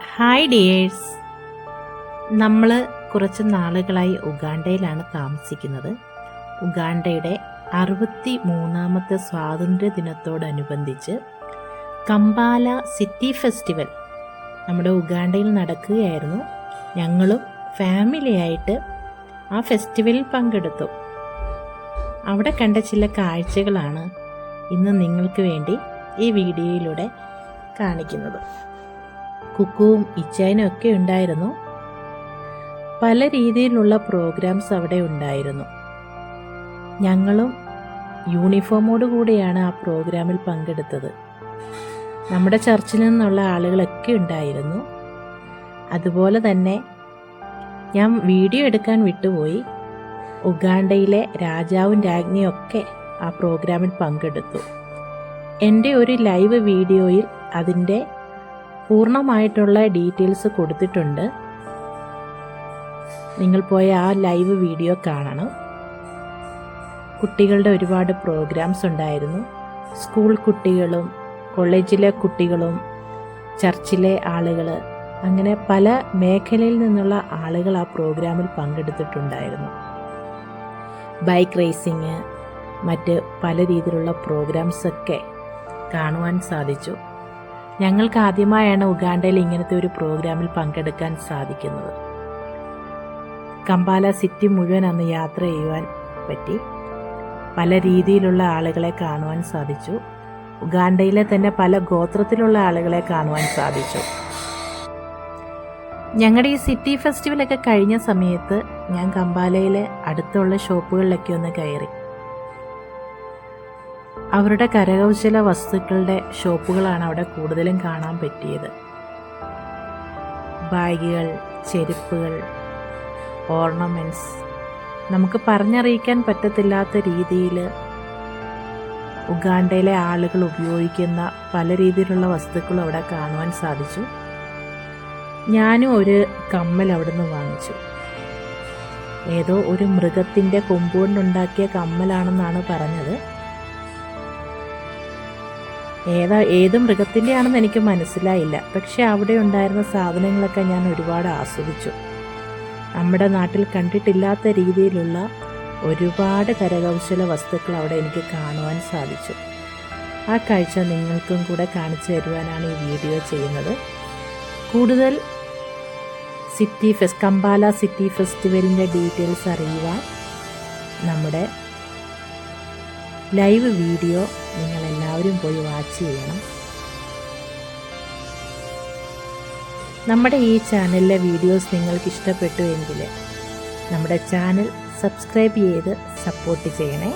Hi dears നമ്മൾ കുറച്ച് നാളുകളായി ഉഗാണ്ടയിലാണ് താമസിക്കുന്നത്. ഉഗാണ്ടയുടെ അറുപത്തി മൂന്നാമത്തെ സ്വാതന്ത്ര്യ ദിനത്തോടനുബന്ധിച്ച് കമ്പാല സിറ്റി ഫെസ്റ്റിവൽ നമ്മുടെ ഉഗാണ്ടയിൽ നടക്കുകയായിരുന്നു. ഞങ്ങളും ഫാമിലിയായിട്ട് ആ ഫെസ്റ്റിവലിൽ പങ്കെടുത്തു. അവിടെ കണ്ട ചില കാഴ്ചകളാണ് ഇന്ന് നിങ്ങൾക്ക് വേണ്ടി ഈ വീഡിയോയിലൂടെ കാണിക്കുന്നത്. കുക്കുവും ഇച്ചായനും ഒക്കെ ഉണ്ടായിരുന്നു. പല രീതിയിലുള്ള പ്രോഗ്രാംസ് അവിടെ ഉണ്ടായിരുന്നു. ഞങ്ങളും യൂണിഫോമോട് കൂടിയാണ് ആ പ്രോഗ്രാമിൽ പങ്കെടുത്തത്. നമ്മുടെ ചർച്ചിൽ നിന്നുള്ള ആളുകളൊക്കെ ഉണ്ടായിരുന്നു. അതുപോലെ തന്നെ ഞാൻ വീഡിയോ എടുക്കാൻ വിട്ടുപോയി. ഉഗാണ്ടയിലെ രാജാവും രാജ്ഞിയും ഒക്കെ ആ പ്രോഗ്രാമിൽ പങ്കെടുത്തു. എന്റെ ഒരു ലൈവ് വീഡിയോയിൽ അതിന്റെ പൂർണമായിട്ടുള്ള ഡീറ്റെയിൽസ് കൊടുത്തിട്ടുണ്ട്. നിങ്ങൾ പോയ ആ ലൈവ് വീഡിയോ കാണണം. കുട്ടികളുടെ ഒരുപാട് പ്രോഗ്രാംസ് ഉണ്ടായിരുന്നു. സ്കൂൾ കുട്ടികളും കോളേജിലെ കുട്ടികളും ചർച്ചിലെ ആളുകൾ അങ്ങനെ പല മേഖലയിൽ നിന്നുള്ള ആളുകൾ ആ പ്രോഗ്രാമിൽ പങ്കെടുത്തിട്ടുണ്ടായിരുന്നു. ബൈക്ക് റേസിങ് മറ്റ് പല രീതിയിലുള്ള പ്രോഗ്രാംസൊക്കെ കാണുവാൻ സാധിച്ചു. ഞങ്ങൾക്ക് ആദ്യമായാണ് ഉഗാണ്ടയിൽ ഇങ്ങനത്തെ ഒരു പ്രോഗ്രാമിൽ പങ്കെടുക്കാൻ സാധിക്കുന്നത്. കമ്പാല സിറ്റി മുഴുവൻ അന്ന് യാത്ര ചെയ്യുവാൻ പറ്റി. പല രീതിയിലുള്ള ആളുകളെ കാണുവാൻ സാധിച്ചു. ഉഗാണ്ടയിലെ തന്നെ പല ഗോത്രത്തിലുള്ള ആളുകളെ കാണുവാൻ സാധിച്ചു. ഞങ്ങളുടെ ഈ സിറ്റി ഫെസ്റ്റിവലൊക്കെ കഴിഞ്ഞ സമയത്ത് ഞാൻ കമ്പാലയിലെ അടുത്തുള്ള ഷോപ്പുകളിലൊക്കെ ഒന്ന് കയറി. അവരുടെ കരകൗശല വസ്തുക്കളുടെ ഷോപ്പുകളാണ് അവിടെ കൂടുതലും കാണാൻ പറ്റിയത്. ബാഗുകൾ ചെരുപ്പുകൾ ഓർണമെന്റ്സ് നമുക്ക് പറഞ്ഞറിയിക്കാൻ പറ്റത്തില്ലാത്ത രീതിയിൽ ഉഗാണ്ടയിലെ ആളുകൾ ഉപയോഗിക്കുന്ന പല രീതിയിലുള്ള വസ്തുക്കൾ അവിടെ കാണുവാൻ സാധിച്ചു. ഞാനും ഒരു കമ്മൽ അവിടുന്ന് വാങ്ങിച്ചു. ഏതോ ഒരു മൃഗത്തിന്റെ കൊമ്പുകൊണ്ടുണ്ടാക്കിയ കമ്മലാണെന്നാണ് പറഞ്ഞത്. ഏതാ ഏത് മൃഗത്തിന്റെ ആണെന്ന് എനിക്ക് മനസ്സിലായില്ല. പക്ഷെ അവിടെ ഉണ്ടായിരുന്ന സാധനങ്ങളൊക്കെ ഞാൻ ഒരുപാട് ആസ്വദിച്ചു. നമ്മുടെ നാട്ടിൽ കണ്ടിട്ടില്ലാത്ത രീതിയിലുള്ള ഒരുപാട് കരകൗശല വസ്തുക്കൾ അവിടെ എനിക്ക് കാണുവാൻ സാധിച്ചു. ആ കാഴ്ച നിങ്ങൾക്കും കൂടെ കാണിച്ചു തരുവാനാണ് ഈ വീഡിയോ ചെയ്യുന്നത്. കൂടുതൽ സിറ്റി ഫെസ്റ്റ് കമ്പാല സിറ്റി ഫെസ്റ്റിവലിന്റെ ഡീറ്റെയിൽസ് അറിയുവാൻ നമ്മുടെ ലൈവ് വീഡിയോ നിങ്ങൾ എല്ലാവരും പോയി വാച്ച് ചെയ്യണം. നമ്മുടെ ഈ ചാനലിലെ വീഡിയോസ് നിങ്ങൾക്ക് ഇഷ്ടപ്പെട്ടു എങ്കിൽ നമ്മുടെ ചാനൽ സബ്സ്ക്രൈബ് ചെയ്ത് സപ്പോർട്ട് ചെയ്യണേ.